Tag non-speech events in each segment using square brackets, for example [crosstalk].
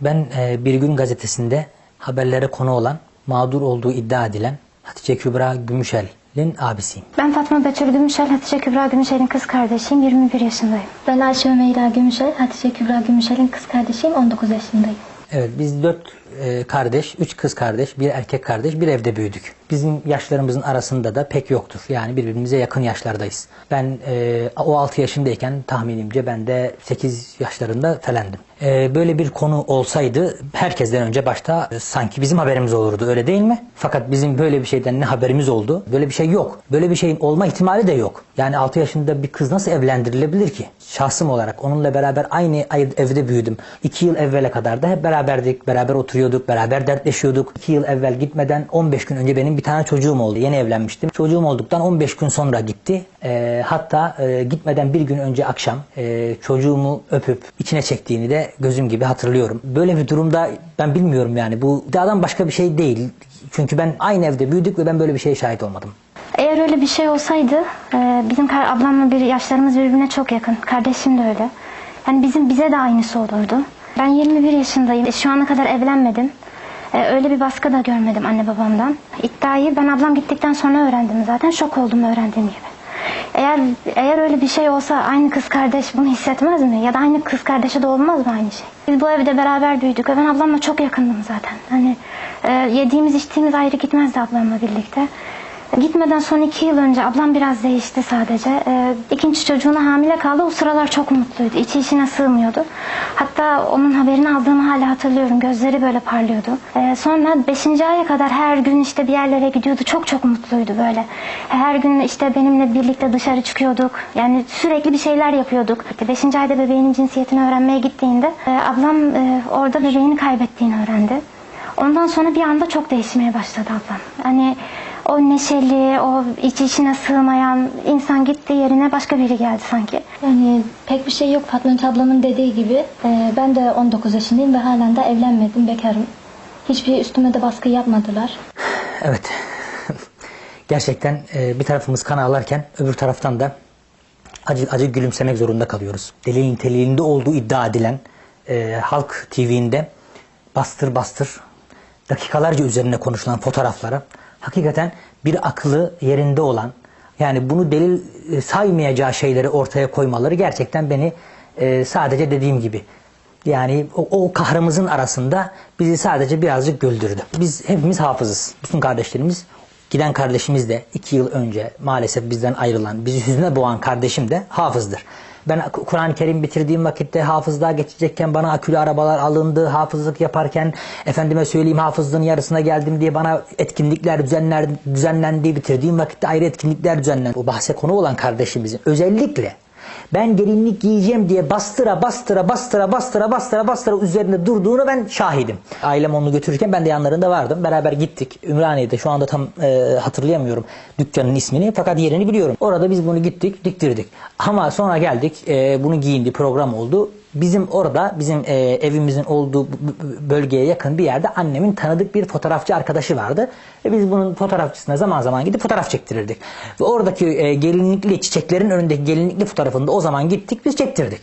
Ben e, Bir Gün gazetesinde haberlere konu olan, mağdur olduğu iddia edilen Hatice Kübra Gümüşel'in abisiyim. Ben Fatma Betül Gümüşel, Hatice Kübra Gümüşel'in kız kardeşiyim. 21 yaşındayım. Ben Ayşe Ömeyra Gümüşel, Hatice Kübra Gümüşel'in kız kardeşiyim, 19 yaşındayım. Evet biz dört e, kardeş, üç kız kardeş, bir erkek kardeş, bir evde büyüdük. Bizim yaşlarımızın arasında da pek yoktur. Yani birbirimize yakın yaşlardayız. Ben e, o 6 yaşındayken tahminimce ben de 8 yaşlarında falandım. E, böyle bir konu olsaydı herkesten önce başta sanki bizim haberimiz olurdu öyle değil mi? Fakat bizim böyle bir şeyden ne haberimiz oldu? Böyle bir şey yok. Böyle bir şeyin olma ihtimali de yok. Yani 6 yaşında bir kız nasıl evlendirilebilir ki? Şahsım olarak onunla beraber aynı evde büyüdüm. 2 yıl evvele kadar da hep beraberdik, beraber oturuyorduk, beraber dertleşiyorduk. 2 yıl evvel gitmeden 15 gün önce benim bir tane çocuğum oldu. Yeni evlenmiştim. Çocuğum olduktan 15 gün sonra gitti. Ee, hatta e, gitmeden bir gün önce akşam e, çocuğumu öpüp içine çektiğini de gözüm gibi hatırlıyorum. Böyle bir durumda ben bilmiyorum yani bu iddiadan başka bir şey değil. Çünkü ben aynı evde büyüdük ve ben böyle bir şeye şahit olmadım. Eğer öyle bir şey olsaydı, e, bizim ablamla bir yaşlarımız birbirine çok yakın. Kardeşim de öyle. Yani bizim bize de aynısı olurdu. Ben 21 yaşındayım. E, Şu ana kadar evlenmedim. E, Öyle bir baskı da görmedim anne babamdan. İddiayı ben ablam gittikten sonra öğrendim zaten. Şok oldum öğrendiğim gibi. Eğer eğer öyle bir şey olsa aynı kız kardeş bunu hissetmez mi? Ya da aynı kız kardeşe de olmaz mı aynı şey? Biz bu evde beraber büyüdük ben ablamla çok yakındım zaten. Hani e, yediğimiz içtiğimiz ayrı gitmezdi ablamla birlikte. Gitmeden son iki yıl önce ablam biraz değişti sadece. Ee, ikinci çocuğuna hamile kaldı. O sıralar çok mutluydu. İçi içine sığmıyordu. Hatta onun haberini aldığımı hala hatırlıyorum. Gözleri böyle parlıyordu. Ee, sonra beşinci aya kadar her gün işte bir yerlere gidiyordu. Çok çok mutluydu böyle. Her gün işte benimle birlikte dışarı çıkıyorduk. Yani sürekli bir şeyler yapıyorduk. İşte beşinci ayda bebeğinin cinsiyetini öğrenmeye gittiğinde e, ablam e, orada bebeğini kaybettiğini öğrendi. Ondan sonra bir anda çok değişmeye başladı ablam. Hani o neşeli, o iç içine sığmayan insan gitti yerine başka biri geldi sanki. Yani pek bir şey yok Fatma ablamın dediği gibi. Ee, ben de 19 yaşındayım ve halen de evlenmedim, bekarım. Hiçbir üstüme de baskı yapmadılar. Evet. Gerçekten e, bir tarafımız kan ağlarken öbür taraftan da acı, acı gülümsemek zorunda kalıyoruz. Deli niteliğinde olduğu iddia edilen e, Halk TV'inde bastır bastır dakikalarca üzerine konuşulan fotoğraflara hakikaten bir aklı yerinde olan yani bunu delil e, saymayacağı şeyleri ortaya koymaları gerçekten beni e, sadece dediğim gibi yani o, o kahrımızın arasında bizi sadece birazcık güldürdü. Biz hepimiz hafızız. Bütün kardeşlerimiz giden kardeşimiz de iki yıl önce maalesef bizden ayrılan, bizi hüzüne boğan kardeşim de hafızdır. Ben Kur'an-ı Kerim bitirdiğim vakitte hafızlığa geçecekken bana akülü arabalar alındı. Hafızlık yaparken efendime söyleyeyim hafızlığın yarısına geldim diye bana etkinlikler düzenler, düzenlendi. Bitirdiğim vakitte ayrı etkinlikler düzenlendi. O bahse konu olan kardeşimizin özellikle ben gelinlik giyeceğim diye bastıra bastıra bastıra bastıra bastıra bastıra üzerinde durduğunu ben şahidim. Ailem onu götürürken ben de yanlarında vardım. Beraber gittik. Ümraniye'de şu anda tam e, hatırlayamıyorum dükkanın ismini fakat yerini biliyorum. Orada biz bunu gittik diktirdik. Ama sonra geldik e, bunu giyindi program oldu. Bizim orada bizim e, evimizin olduğu bölgeye yakın bir yerde annemin tanıdık bir fotoğrafçı arkadaşı vardı. Ve biz bunun fotoğrafçısına zaman zaman gidip fotoğraf çektirirdik. Ve oradaki e, gelinlikli çiçeklerin önündeki gelinlikli fotoğrafında o zaman gittik biz çektirdik.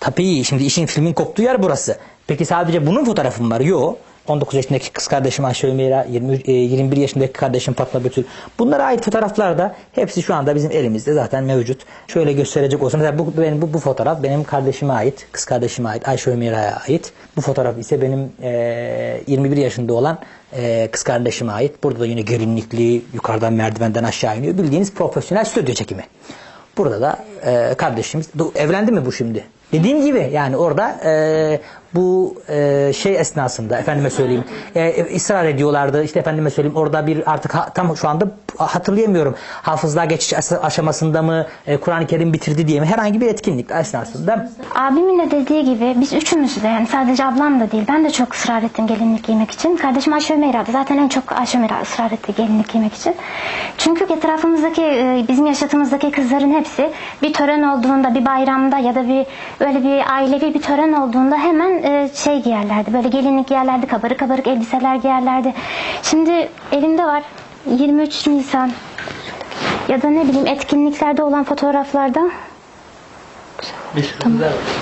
Tabii şimdi işin filmin koptuğu yer burası. Peki sadece bunun fotoğrafı mı var? Yok. 19 yaşındaki kız kardeşim Ayşe Ömeyra, 23, e, 21 yaşındaki kardeşim Fatma Betül. Bunlara ait fotoğraflar da hepsi şu anda bizim elimizde zaten mevcut. Şöyle gösterecek olsam bu, benim, bu, bu fotoğraf benim kardeşime ait, kız kardeşime ait, Ayşe Ömeyra'ya ait. Bu fotoğraf ise benim e, 21 yaşında olan e, kız kardeşime ait. Burada da yine gelinlikli, yukarıdan merdivenden aşağı iniyor. Bildiğiniz profesyonel stüdyo çekimi. Burada da e, kardeşimiz evlendi mi bu şimdi? Dediğim gibi yani orada e, bu e, şey esnasında efendime söyleyeyim e, ısrar ediyorlardı işte efendime söyleyeyim orada bir artık ha- tam şu anda hatırlayamıyorum hafızlığa geçiş as- aşamasında mı e, Kur'an-ı Kerim bitirdi diye mi herhangi bir etkinlik esnasında Abimin de dediği gibi biz üçümüz de yani sadece ablam da değil ben de çok ısrar ettim gelinlik giymek için. Kardeşim Ayşe Ömera'dı. Zaten en çok Ayşe Ömera ısrar etti gelinlik giymek için. Çünkü etrafımızdaki e, bizim yaşatımızdaki kızların hepsi bir tören olduğunda bir bayramda ya da bir öyle bir ailevi bir tören olduğunda hemen e, şey giyerlerdi. Böyle gelinlik giyerlerdi. Kabarık kabarık elbiseler giyerlerdi. Şimdi elimde var 23 Nisan ya da ne bileyim etkinliklerde olan fotoğraflarda güzel. Tamam.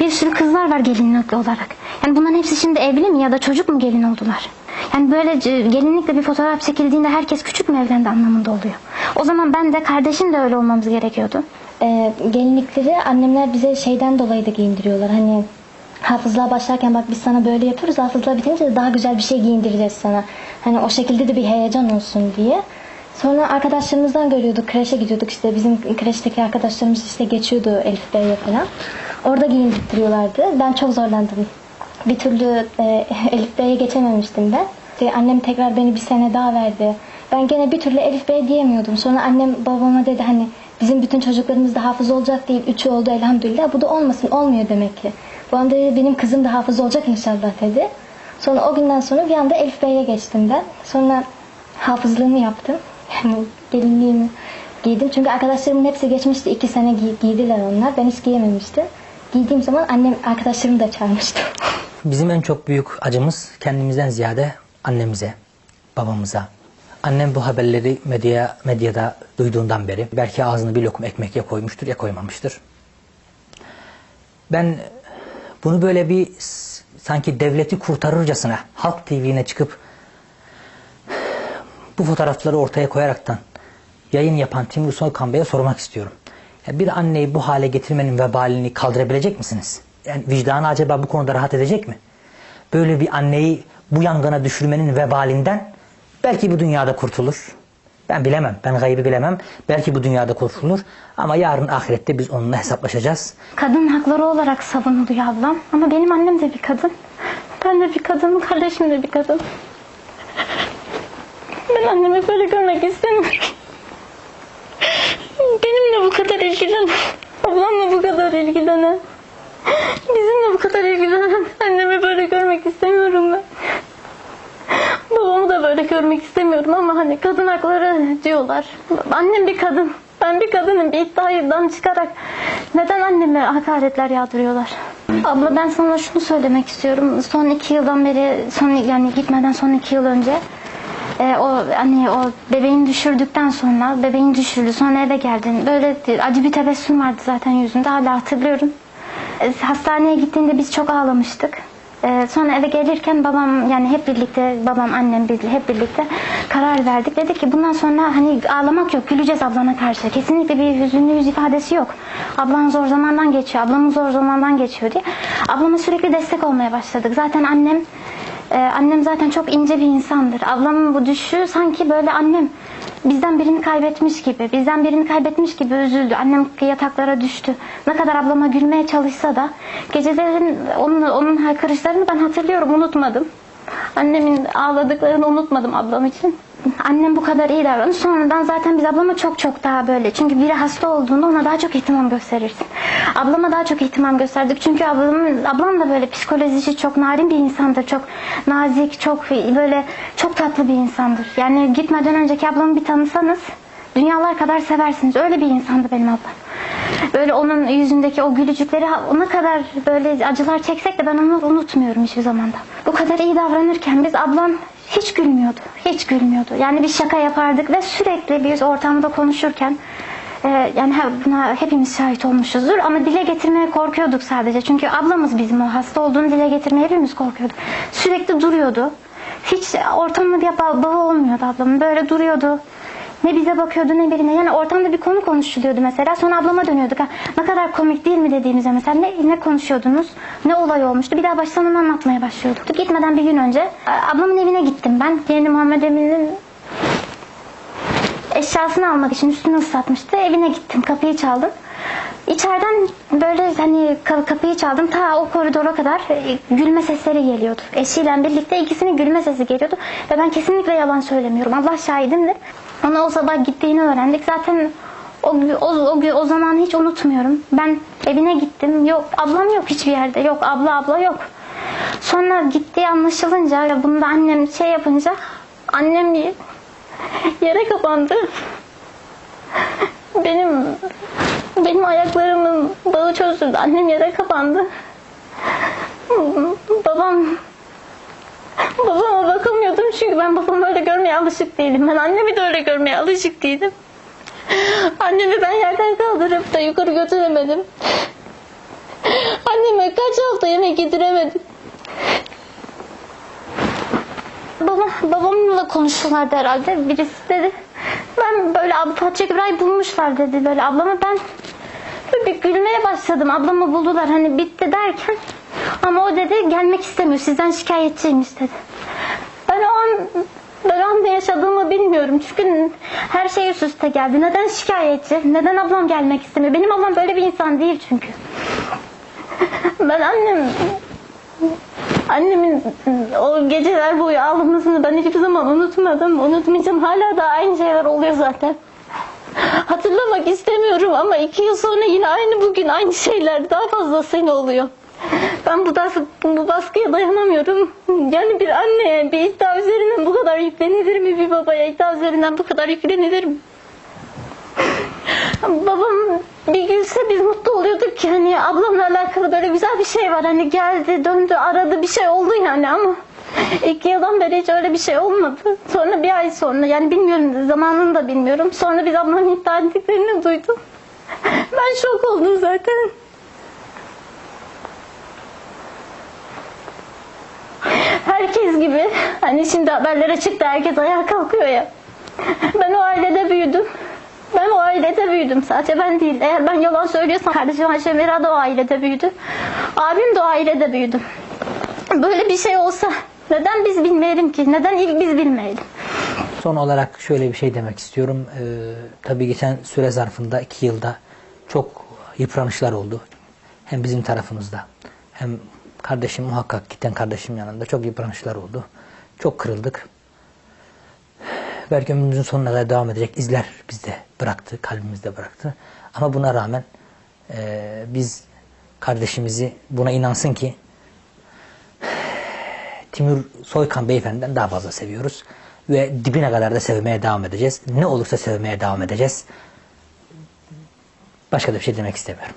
Bir sürü kızlar var gelinlik olarak. Yani bunların hepsi şimdi evli mi ya da çocuk mu gelin oldular? Yani böyle c- gelinlikle bir fotoğraf çekildiğinde herkes küçük mü evlendi anlamında oluyor. O zaman ben de kardeşim de öyle olmamız gerekiyordu. Ee, gelinlikleri annemler bize şeyden dolayı da giyindiriyorlar. Hani hafızlığa başlarken bak biz sana böyle yapıyoruz. Hafızlığa bitince de daha güzel bir şey giyindireceğiz sana. Hani o şekilde de bir heyecan olsun diye. Sonra arkadaşlarımızdan görüyorduk. Kreşe gidiyorduk işte. Bizim kreşteki arkadaşlarımız işte geçiyordu Elif Bey'e falan. Orada giyindirtiyorlardı. Ben çok zorlandım. Bir türlü e, [laughs] Elif Bey'e geçememiştim ben. İşte annem tekrar beni bir sene daha verdi. Ben gene bir türlü Elif Bey diyemiyordum. Sonra annem babama dedi hani bizim bütün çocuklarımız da hafız olacak değil. Üçü oldu elhamdülillah. Bu da olmasın. Olmuyor demek ki. Babam dedi benim kızım da hafız olacak inşallah dedi. Sonra o günden sonra bir anda Elif Bey'e geçtim ben. Sonra hafızlığımı yaptım. [laughs] Yani gelinliğimi giydim. Çünkü arkadaşlarımın hepsi geçmişti. iki sene giy- giydiler onlar. Ben hiç giyememiştim. Giydiğim zaman annem arkadaşlarımı da çağırmıştı. [laughs] Bizim en çok büyük acımız kendimizden ziyade annemize, babamıza. Annem bu haberleri medya, medyada duyduğundan beri belki ağzını bir lokum ekmek ya koymuştur ya koymamıştır. Ben bunu böyle bir sanki devleti kurtarırcasına Halk TV'ne çıkıp bu fotoğrafları ortaya koyaraktan yayın yapan Timur Soykan Bey'e sormak istiyorum. Ya bir anneyi bu hale getirmenin vebalini kaldırabilecek misiniz? Yani vicdanı acaba bu konuda rahat edecek mi? Böyle bir anneyi bu yangına düşürmenin vebalinden belki bu dünyada kurtulur. Ben bilemem. Ben gaybı bilemem. Belki bu dünyada kurtulur. Ama yarın ahirette biz onunla hesaplaşacağız. Kadın hakları olarak savunuluyor ablam. Ama benim annem de bir kadın. Ben de bir kadınım, kardeşim de bir kadın. Ben annemi böyle görmek istemiyorum. Benimle bu kadar ilgilenen, ablamla bu kadar ilgilenen, bizimle bu kadar ilgilenen annemi böyle görmek istemiyorum ben. Babamı da böyle görmek istemiyorum ama hani kadın hakları diyorlar. Annem bir kadın. Ben bir kadının bir iddiadan çıkarak neden anneme hakaretler yağdırıyorlar? Abla ben sana şunu söylemek istiyorum. Son iki yıldan beri, son yani gitmeden son iki yıl önce e, o hani o bebeğini düşürdükten sonra bebeğin düşürdü sonra eve geldin. Böyle acı bir tebessüm vardı zaten yüzünde hala hatırlıyorum. E, Hastaneye gittiğinde biz çok ağlamıştık. E, sonra eve gelirken babam yani hep birlikte babam annem biz hep birlikte karar verdik. Dedi ki bundan sonra hani ağlamak yok güleceğiz ablana karşı. Kesinlikle bir hüzünlü yüz ifadesi yok. Ablan zor zamandan geçiyor. Ablamın zor zamandan geçiyor diye. Ablama sürekli destek olmaya başladık. Zaten annem ee, annem zaten çok ince bir insandır. Ablamın bu düşüşü sanki böyle annem bizden birini kaybetmiş gibi, bizden birini kaybetmiş gibi üzüldü. Annem yataklara düştü. Ne kadar ablama gülmeye çalışsa da gecelerin onun, onun haykırışlarını ben hatırlıyorum, unutmadım. Annemin ağladıklarını unutmadım ablam için. Annem bu kadar iyi davranıyor. Sonradan zaten biz ablama çok çok daha böyle. Çünkü biri hasta olduğunda ona daha çok ihtimam gösterirsin. Ablama daha çok ihtimam gösterdik. Çünkü ablamın, ablam da böyle psikolojisi çok narin bir insandır. Çok nazik, çok böyle çok tatlı bir insandır. Yani gitmeden önceki ablamı bir tanısanız dünyalar kadar seversiniz. Öyle bir insandı benim ablam. Böyle onun yüzündeki o gülücükleri ona kadar böyle acılar çeksek de ben onu unutmuyorum hiçbir zamanda. Bu kadar iyi davranırken biz ablam hiç gülmüyordu. Hiç gülmüyordu. Yani bir şaka yapardık ve sürekli biz ortamda konuşurken e, yani buna hepimiz şahit olmuşuzdur ama dile getirmeye korkuyorduk sadece. Çünkü ablamız bizim o hasta olduğunu dile getirmeye hepimiz korkuyorduk. Sürekli duruyordu. Hiç ortamda bir ba- bağı olmuyordu ablamın. Böyle duruyordu. Ne bize bakıyordu ne birine. Yani ortamda bir konu konuşuluyordu mesela. Sonra ablama dönüyorduk. Ha, ne kadar komik değil mi dediğimizde mesela ne, ne konuşuyordunuz? Ne olay olmuştu? Bir daha baştan anlatmaya başlıyorduk. Gitmeden bir gün önce ablamın evine gittim ben. Yeni Muhammed Emin'in eşyasını almak için üstünü ıslatmıştı. Evine gittim. Kapıyı çaldım. İçeriden böyle hani ka- kapıyı çaldım. Ta o koridora kadar e, gülme sesleri geliyordu. Eşiyle birlikte ikisinin gülme sesi geliyordu. Ve ben kesinlikle yalan söylemiyorum. Allah şahidimdir. Ona o sabah gittiğini öğrendik. Zaten o, o, o, o zaman hiç unutmuyorum. Ben evine gittim. Yok ablam yok hiçbir yerde. Yok abla abla yok. Sonra gittiği anlaşılınca bunu da annem şey yapınca annem [laughs] yere kapandı. Benim benim ayaklarımın bağı çözüldü. Annem yere kapandı. Babam babama bakamıyordum çünkü ben babamı öyle görmeye alışık değilim. Ben annemi de öyle görmeye alışık değilim. Annemi ben yerden kaldırıp da yukarı götüremedim. kaç hafta yemek yediremedim. Babam, babamla konuştulardı herhalde. Birisi dedi. Ben böyle Hatice Kübra'yı bulmuşlar dedi. Böyle ablama ben böyle bir gülmeye başladım. Ablamı buldular hani bitti derken. Ama o dedi gelmek istemiyor. Sizden şikayetçiymiş dedi. Ben o an ben o an ne yaşadığımı bilmiyorum. Çünkü her şey üst üste geldi. Neden şikayetçi? Neden ablam gelmek istemiyor? Benim ablam böyle bir insan değil çünkü. [laughs] Ben annem Annemin o geceler boyu ağlamasını ben hiçbir zaman unutmadım. Unutmayacağım. Hala da aynı şeyler oluyor zaten. Hatırlamak istemiyorum ama iki yıl sonra yine aynı bugün aynı şeyler daha fazlasıyla oluyor. Ben bu, das- bu baskıya dayanamıyorum. Yani bir anneye bir iddia üzerinden bu kadar yüklenilir mi? Bir babaya iddia üzerinden bu kadar yüklenilir mi? Babam bir gülse biz mutlu oluyorduk ki hani ablamla alakalı böyle güzel bir şey var. Hani geldi döndü aradı bir şey oldu yani ama iki yıldan beri hiç öyle bir şey olmadı. Sonra bir ay sonra yani bilmiyorum zamanını da bilmiyorum. Sonra biz ablamın iddia ettiklerini duydum. [laughs] Ben şok oldum zaten. Herkes gibi hani şimdi haberlere çıktı herkes ayağa kalkıyor ya. Ben o ailede büyüdüm. Ben o ailede büyüdüm. Sadece ben değil. Eğer ben yalan söylüyorsam kardeşim Ayşe Mera da o ailede büyüdü. Abim de o ailede büyüdü. Böyle bir şey olsa neden biz bilmeyelim ki? Neden ilk biz bilmeyelim? Son olarak şöyle bir şey demek istiyorum. Ee, tabii geçen süre zarfında iki yılda çok yıpranışlar oldu. Hem bizim tarafımızda hem kardeşim muhakkak giden kardeşim yanında çok yıpranışlar oldu. Çok kırıldık. Belki ömrümüzün sonuna kadar devam edecek izler bizde bıraktı, kalbimizde bıraktı. Ama buna rağmen e, biz kardeşimizi buna inansın ki Timur Soykan beyefendiden daha fazla seviyoruz. Ve dibine kadar da sevmeye devam edeceğiz. Ne olursa sevmeye devam edeceğiz. Başka da bir şey demek istemiyorum.